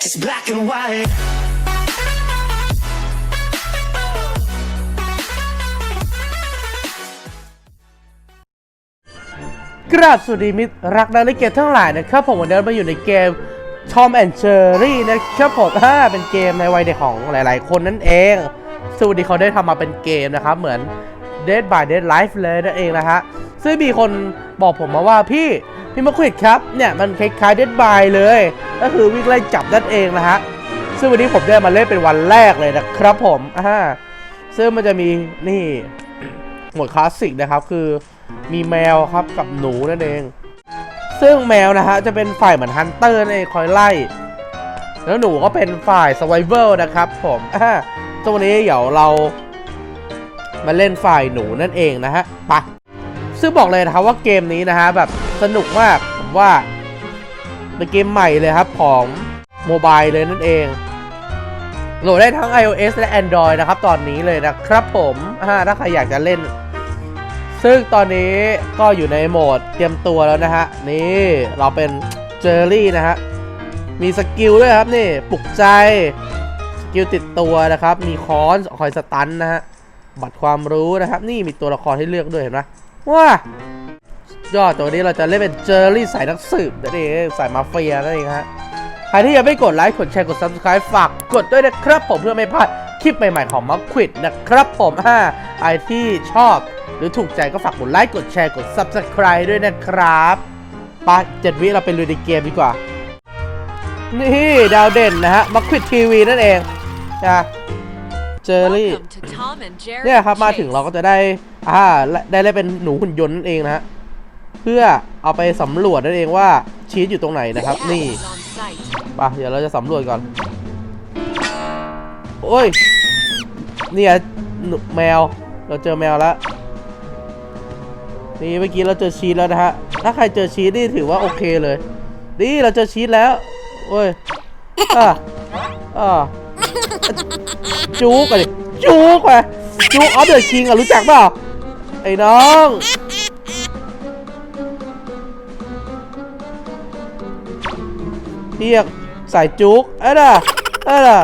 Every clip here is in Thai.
It's black and white. กราบสวัสดีมิตรรักนักเล่นเกมทั้งหลายนะครับ ผมวันนี้มาอยู่ในเกม Tom and Jerry นะครับผมอ่าเป็นเกมในวัยเด็กของหลาย ๆ คนนั่นเองสวัสดีเขาได้ทำมาเป็นเกมนะครับ เหมือน Dead by Dead Life เลยนั่นเองนะฮะ ซึ่งมีคนบอกผมมาว่าพี่พี่มาควิดครับ เนี่ยมันคล้ายๆ Dead by เลย ก็คือวิ่งไล่จับนั่นเองนะฮะ ซึ่งวันนี้ผมได้มาเล่นเป็นวันแรกเลยนะครับผมอ่าซึ่งมันจะมีนี่โหมดคลาสสิกนะครับ คือมีแมวครับกับหนูนั่นเอง ซึ่งแมวนะฮะจะเป็นฝ่ายเหมือนฮันเตอร์นั่นเองคอยไล่ แล้วหนูก็เป็นฝ่ายสไวเวลนะครับผมอ่าตัวนี้เดี๋ยวเรา มาเล่นฝ่ายหนูนั่นเองนะฮะไปะซึ่งบอกเลยนะครับว่าเกมนี้นะฮะแบบสนุกมากผมว่าเป็นเกมใหม่เลยครับของโมบายเลยนั่นเองโหลดได้ทั้ง iOS และ Android นะครับ ตอนนี้เลยนะครับผมถ้าใครอยากจะเล่น ซึ่งตอนนี้ก็อยู่ในโหมดเตรียมตัวแล้วนะฮะ นี่เราเป็นเจอรี่นะฮะ มีสกิลด้วยครับนี่ ปลุกใจ สกิลติดตัวนะครับ มีคอนคอยสตันนะฮะ บัตรความรู้นะครับ นี่มีตัวละครให้เลือกด้วยเห็นไหมว้ายอดตัวนี้เราจะเล่นเป็นเจอรี่สายนักสืบนั่นเองสายมาเฟียนั่นเองฮะใครที่ยังไม่กดไลค์กดแชร์กด subscribe ฝากกดด้วยนะครับผมเพื่อไม่พลาดคลิปใหม่ๆของมัคควิดนะครับผมอ่าไอที่ชอบหรือถูกใจก็ฝากกดไลค์กดแชร์กด subscribe ด้วยนะครับไปเจ็ดวิเราไปลุยในเกมดีกว่า นี่ดาวเด่นนะฮะมัคควิดทีวีนั่นเองจ้ะ เจอรี่ Welcome to Tom and Jerry เนี่ยครับมาถึง Chase. เราก็จะได้ อ่า ได้ได้เป็นหนูหุ่นยนต์นั่นเองนะฮะ เพื่อเอาไปสำรวจนั่นเองว่าชีสอยู่ตรงไหนนะครับ The นี่ cat is on site. ป่ะเดี๋ยวเราจะสำรวจก่อน โอ้ย เนี่ยหนูแมว เราเจอแมวแล้ว นี่เมื่อกี้เราเจอชีสแล้วนะฮะ ถ้าใครเจอชีสนี่ถือว่าโอเคเลย นี่เราเจอชีสแล้ว โอ้ยอะอะ จุกอะดิจุกไปจุกออฟเดอะคิงอะรู้จักเปล่าไอ้น้องเรียกสายจุกเอ้ยน่ะเอ้ยน่ะ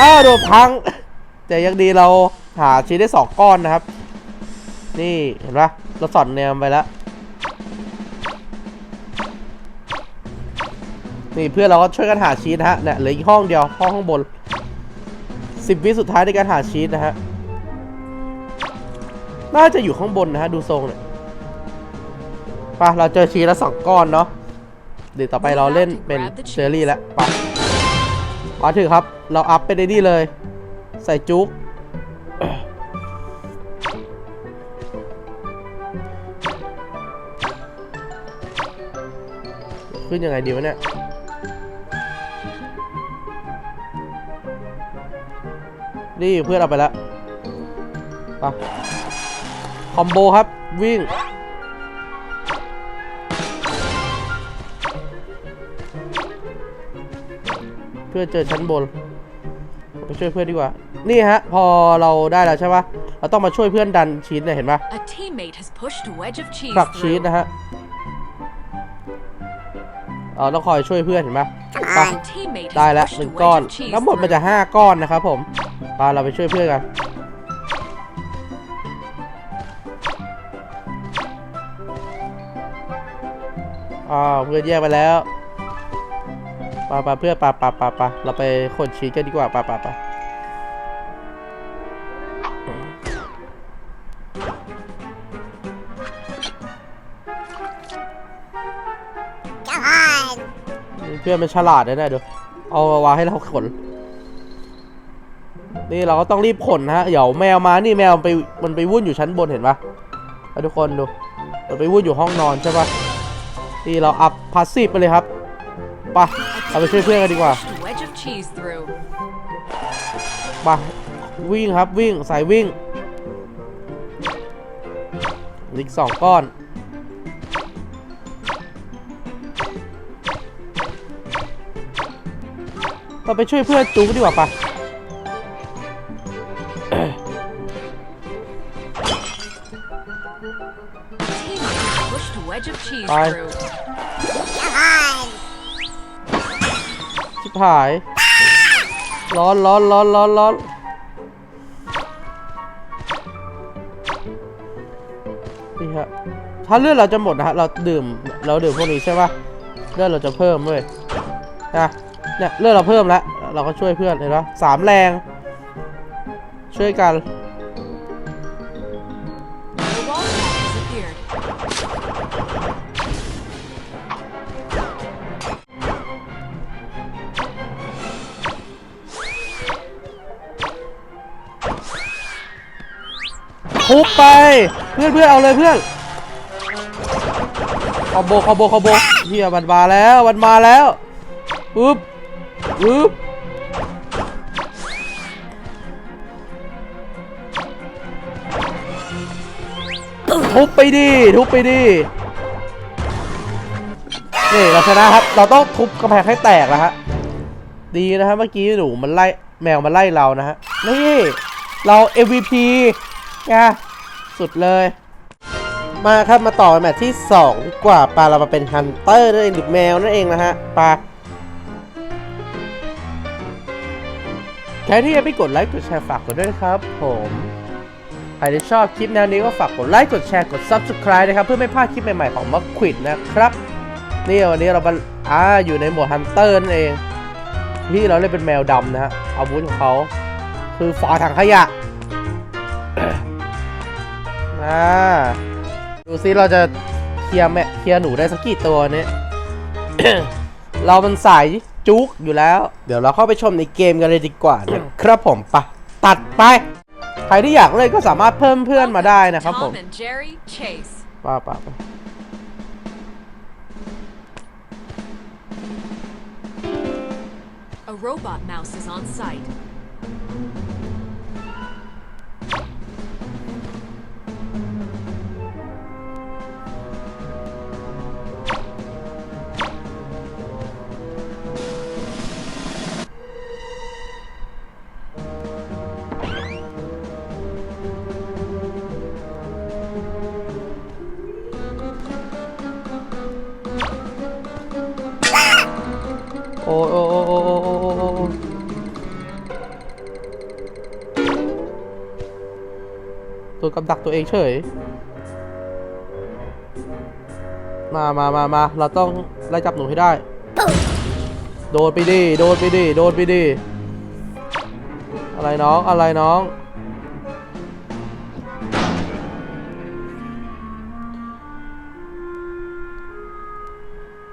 อ้าวโดนพัง แต่ยังดีเราหาชิ้นได้สองก้อนนะครับ นี่เห็นปะเราสอนแนวไปแล้วนี่เพื่อนเราก็ช่วยกันหาชีสนะฮะเนี่ยเหลืออีกห้องเดียวห้องข้างบน สิบวิสุดท้ายในการหาชีสนะฮะ น่าจะอยู่ข้างบนนะฮะ ดูทรงเนี่ยไปเราเจอชีสแล้วสองก้อนเนาะ เดี๋ยวต่อไปเราเล่นเป็นเชอรี่แล้วไปมาถึงครับ เราอัพไปในนี่เลย ใส่จุกขึ้นยังไงดีวะเนี่ย นี่เพื่อนเราไปแล้วไปคอมโบครับ วิ่ง เพื่อนเจอชั้นบนไปช่วยเพื่อนดีกว่า นี่ฮะ พอเราได้แล้วใช่ปะเราต้องมาช่วยเพื่อนดันชีสเนี่ยเห็นปะ A teammate has pushed a wedge of cheese ผลักชีส through. นะฮะเราต้องคอยช่วยเพื่อนเห็นปะไป A teammate ได้ has แล้ว pushed หนึ่ง a ก้อน wedge of cheese ทั้งหมดมันจะ through. ห้าก้อนนะครับผมไปเราไปช่วยเพื่อนกันอ่าวเพื่อนแยกไปแล้วปาปาเพื่อนปาปาปาปาเราไปขนชีสกันดีกว่าปาปาปาเพื่อนมันฉลาดนะเนี่ยเดี๋ยวเอาวางให้เราขน นี่เราก็ต้องรีบขนนะฮะเดี๋ยวแมวมานี่แมวมันไปมันไปวุ่นอยู่ชั้นบนเห็นปะทุกคนดูมันไปวุ่นอยู่ห้องนอนใช่ปะนี่เราอัพพาสซีฟไปเลยครับไปเราไปช่วยเพื่อนกันดีกว่า Pushed a wedge of cheese through. ไปวิ่งครับวิ่งสายวิ่งอีกสองก้อนเราไปช่วยเพื่อนจูงดีกว่าปะ a wedge of cheese Bye. through. ชิบหาย ร้อนร้อนร้อนร้อนร้อนนี่ฮะ ถ้าเลือดเราจะหมดนะฮะ เราดื่ม เราดื่มพวกนี้ใช่ปะเลือดเราจะเพิ่มเว้ยนะเนี่ยเลือดเราเพิ่มแล้ว เราก็ช่วยเพื่อนเห็นปะสามแรง ช่วยกัน ทุบไป เพื่อนเพื่อนเอาเลยเพื่อนคอมโบคอมโบคอมโบเฮียมันมาแล้วมันมาแล้วปึ๊บปึ๊บทุบไปดิทุบไปดินี่เราชนะครับ เราต้องทุบกระแพงให้แตกนะฮะ ดีนะฮะเมื่อกี้หนูมันไล่แมวมันไล่เรานะฮะ นี่ เรา MVP ไง สุดเลย มาครับมาต่อแมตช์ที่2ดีกว่าปลาเรามาเป็นฮันเตอร์นั่นเองหรือแมวนั่นเองนะฮะปลาใครที่ยังไม่กดไลค์กดแชร์ฝากกดด้วยนะครับ ผมใครที่ชอบคลิปแนวนี้ก็ฝากกดไลค์กดแชร์กด Subscribe นะครับ เพื่อไม่พลาดคลิปใหม่ๆของมักควิดนะครับนี่วันนี้เรามาอ่าอยู่ในโหมดฮันเตอร์นั่นเองที่เราเล่นเป็นแมวดำนะฮะอาวุธของเขาคือฝาถังขยะ อ่า ดูซิเราจะเคลียร์แม่เคลียร์หนูได้สักกี่ตัวเนี่ย เรามันสายจุกอยู่แล้ว เดี๋ยวเราเข้าไปชมในเกมกันเลยดีกว่านะครับผมไปะตัดไป ใครที่อยากเล่นก็สามารถเพิ่มเพื่อนมาได้นะครับผม Tom and Jerry chase. ป้าป้าป้า ตัวกำดักตัวเองเฉย มามามามาเราต้องไล่จับหนูให้ได้ โดนไปดิ โดนไปดิ โดนไปดิ อะไรน้อง อะไรน้อง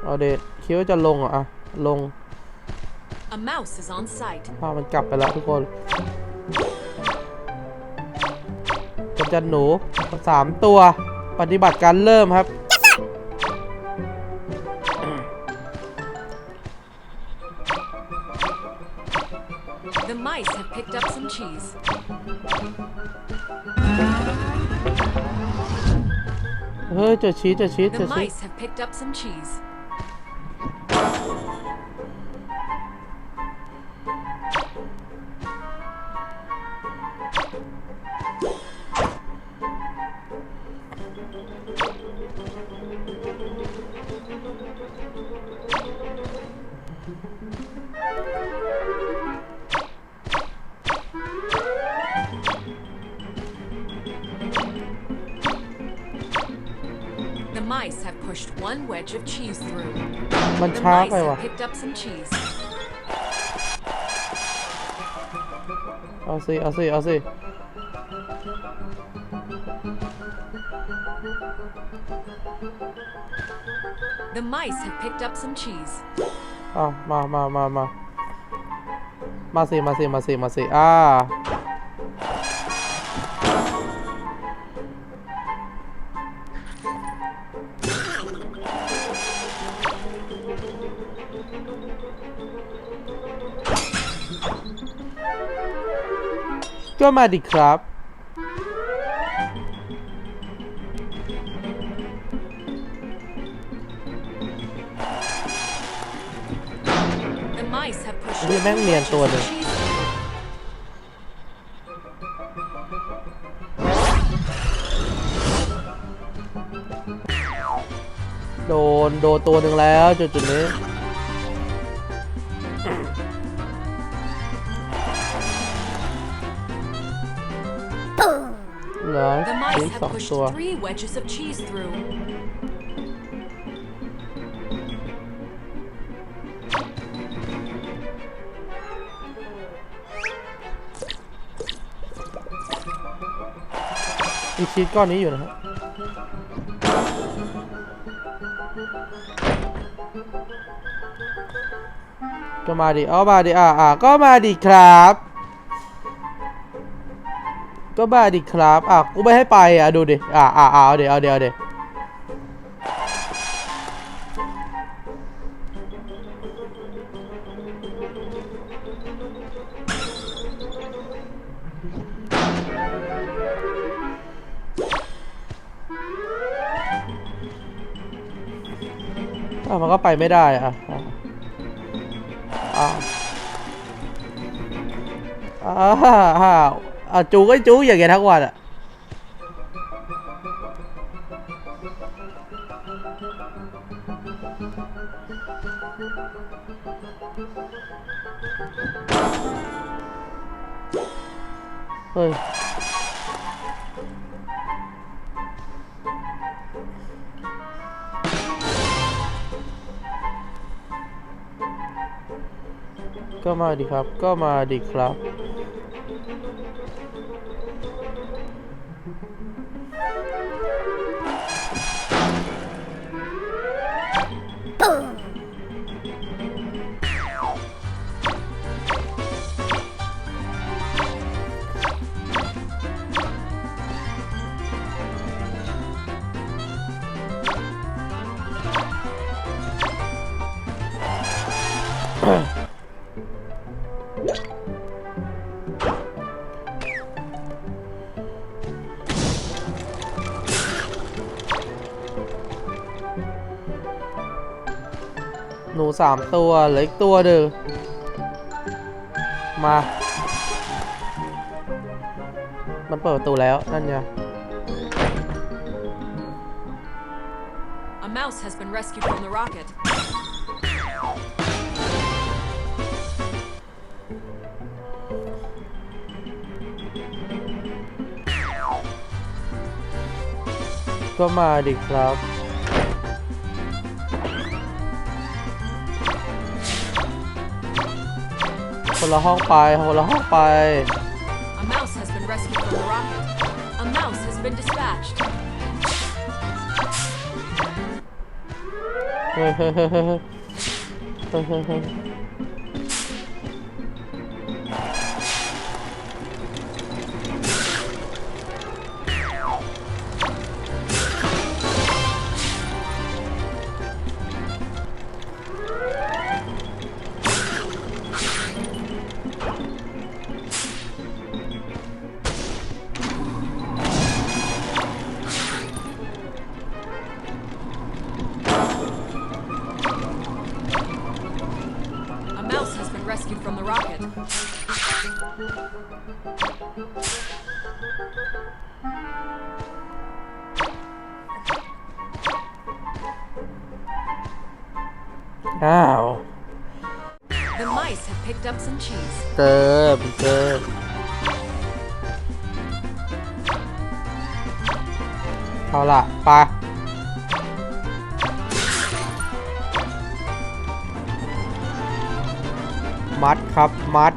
เอาเดทคิดว่าจะลงเหรออะลง A mouse is on site. ภาพมันกลับไปแล้วทุกคน จัดหนูสามตัว ปฏิบัติการเริ่มครับ The mice have picked up some cheese. เฮ้ยเจอชีสเจอชีสเจ The อชีส mice have picked up some cheese. 'The mice have pushed one wedge of cheese through. มัน The ช้า mice ไปว่ะ have picked up some cheese. เอาสิ เอาสิ เอาสิ The mice have picked up some cheese. อ่ะมามามามา มาสิ มาสิ มาสิ มาสิ อ่า ก็มาดิครับ The mice have pushed นี่แม่งเนียนตัวหนึ่ง cheese. โดน โดนตัวหนึ่งแล้วจุดจุดๆนี้ ชิ้สองตัว มีชีสก้อนนี้อยู่นะครับก็มาดิเอามาดิอ่าอ่าก็มาดิครับ ก็มาดิครับอะกูไม่ให้ไปอะดูดิอ่าอ่าอ่าเอาเดี๋ยวเอาเดี๋ยวเอาเดี๋ยวอะมันก็ไปไม่ได้อะอะอะอ่าอ่า อะจูก็จูอย่างเงี้ยทั้งวันอะเฮ้ยก็มาดิครับ ก็มาดิครับ หนูสามตัวเหลืออีกตัวหนึ่งมา มันเปิดประตูแล้ว นั่นไง A mouse has been rescued from the rocket. ก็มาดิครับ คนละห้องไปคนละห้องไป A mouse has been rescued from the rocket. A mouse has been dispatched. เฮ้ยเฮ้ยเฮ้ยเฮ้ย เจอมันเจอเอาล่ะไปมัดครับมัด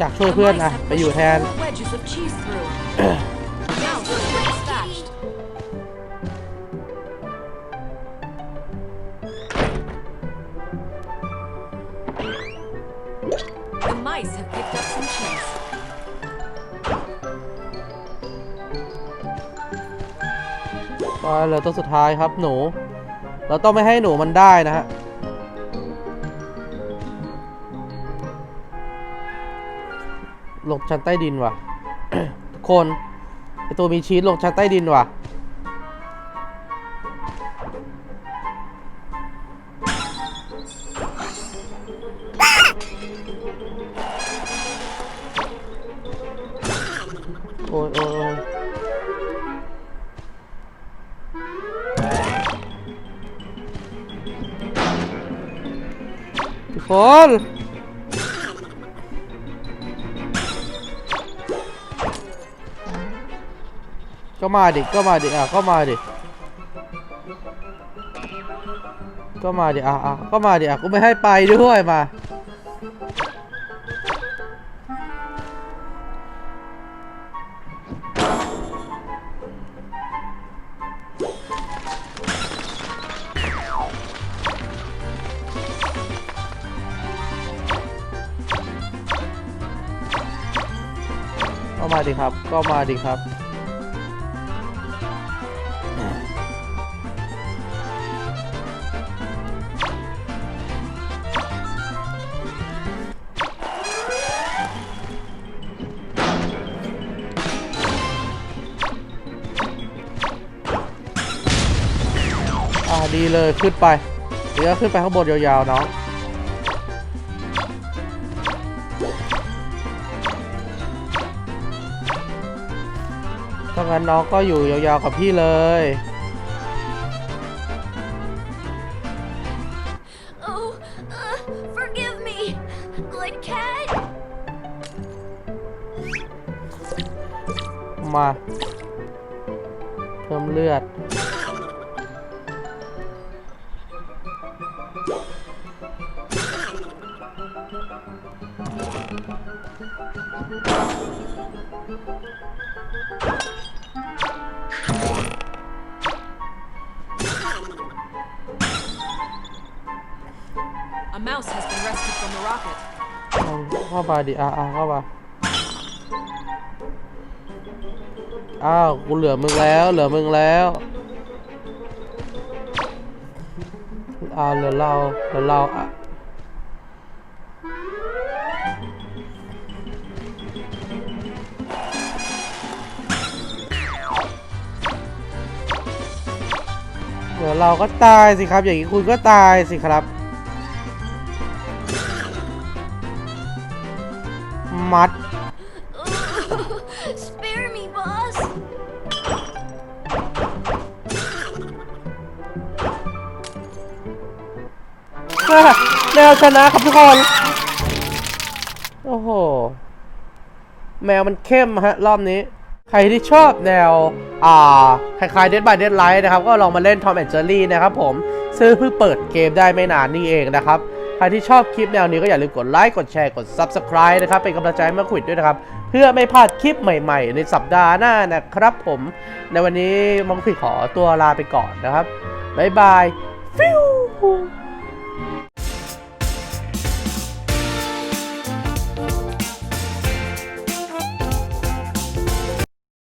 จากช่วยเพื่อนนะไปอยู่แทนไปเลยตัวสุดท้ายครับหนู เราต้องไม่ให้หนูมันได้นะฮะ ลงชั้นใต้ดินว่ะ ทุกคนไอตัวมีชีสลงชั้นใต้ดินว่ะ มาดิ ก็มาดิ อะ ก็มาดิ ก็มาดิ อะอะก็มาดิ อะ กูไม่ให้ไปด้วยมา ก็มาดิครับ ก็มาดิครับ ดีเลยขึ้นไปเดี๋ยวขึ้นไปข้างบนยาวๆเนาะถ้างั้นน้องก็อยู่ยาวๆกับพี่เลย Oh, uh, forgive me, Glade Cat. มา เพิ่มเลือด A mouse has been rescued from the rocket. เอาเข้ามาดิอะอะเข้ามาอ้าวกูเหลือมึงแล้ว เหลือมึงแล้วอ่าเหลือเราเหลือเราอะ เหลือเราก็ตายสิครับ อย่างนี้คุณก็ตายสิครับ มัด Spare me, boss. แมวชนะครับทุกคน โอ้โห แมวมันเข้มฮะ รอบนี้ ใครที่ชอบแนว อ่าคล้ายๆ Dead by Deadlight นะครับ ก็ลองมาเล่น Tom and Jerry นะครับผม ซึ่งเพิ่งเปิดเกมได้ไม่นานนี่เองนะครับ ใครที่ชอบคลิปแนวนี้ก็อย่าลืมกดไลค์ กดแชร์ กด Subscribe นะครับ เป็นกำลังใจให้มาคุยด้วยนะครับ เพื่อไม่พลาดคลิปใหม่ๆ ในสัปดาห์หน้านะครับผม ในวันนี้มังคุยขอตัวลาไปก่อนนะครับ บ๊ายบายฟิว